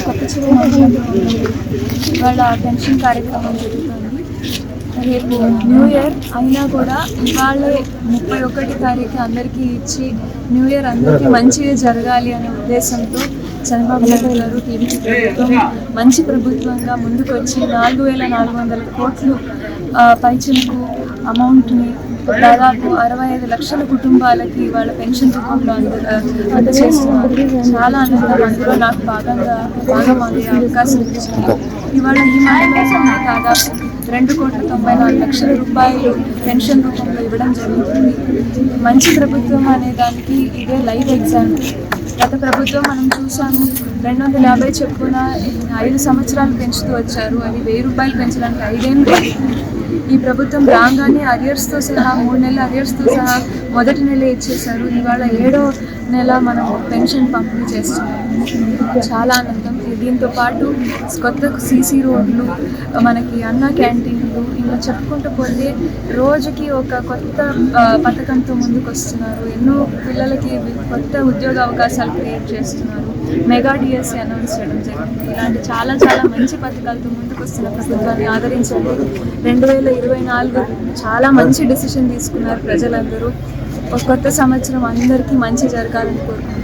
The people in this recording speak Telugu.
కొత్త చిరునామాలో వాళ్ళ పెన్షన్ కార్యక్రమం జరుగుతుంది. రేపు న్యూ ఇయర్ అయినా కూడా ఇవాళే ముప్పై ఒకటి తారీఖు అందరికీ ఇచ్చి న్యూ ఇయర్ అందరికీ మంచిగా జరగాలి అనే ఉద్దేశంతో చంద్రబాబు నాయుడు గారు టీడీపీ ప్రభుత్వం మంచి ప్రభుత్వంగా ముందుకు వచ్చి నాలుగు వేల నాలుగు వందల కోట్లు ఆ, అమౌంట్ని దాదాపు అరవై ఐదు లక్షల కుటుంబాలకి వాళ్ళ పెన్షన్ రూపంలో అంద అందజేస్తున్నారు. చాలా ఆనందం అందులో నాకు భాగంగా భాగం అవకాశం ఇచ్చింది ఇవాళ ఈ మండలంలోనే దాదాపు రెండు కోట్ల తొంభై నాలుగు లక్షల రూపాయలు పెన్షన్ రూపంలో ఇవ్వడం జరుగుతుంది. మంచి ప్రభుత్వం అనే దానికి ఇదే లైవ్ ఎగ్జాంపుల్. గత ప్రభుత్వం మనం చూసాము రెండు వందల యాభై చెప్పున ఐదు సంవత్సరాలు పెంచుతూ వచ్చారు. అది వెయ్యి రూపాయలు పెంచడానికి ఐదేం లేదు ఈ ప్రభుత్వం రాగానే అరియర్స్తో సహా మూడు నెలల అరియర్స్తో సహా మొదటి నెల ఇచ్చేశారు. ఇవాళ ఏడో నెల మనం పెన్షన్ పంపిణీ చేస్తున్నాము చాలా ఆనందం. దీంతో పాటు కొత్త సీసీ రోడ్లు మనకి అన్న క్యాంటీన్లు ఇంకా చెప్పుకుంటూ పోతే రోజుకి ఒక కొత్త పథకంతో ముందుకు వస్తున్నారు ఎన్నో పిల్లలకి కొత్త ఉద్యోగ అవకాశాలు క్రియేట్ చేస్తున్నారు. మెగా డిఎస్సి అనౌన్స్ చేయడం జరిగింది. ఇలాంటి చాలా చాలా మంచి పథకాలతో ముందుకు వస్తున్న ప్రభుత్వాన్ని ఆదరించండి. రెండు వేల ఇరవై నాలుగు చాలా మంచి డెసిషన్ తీసుకున్నారు ప్రజలందరూ. ఒక కొత్త సంవత్సరం అందరికీ మంచి జరగాలని కోరుకుంటున్నాను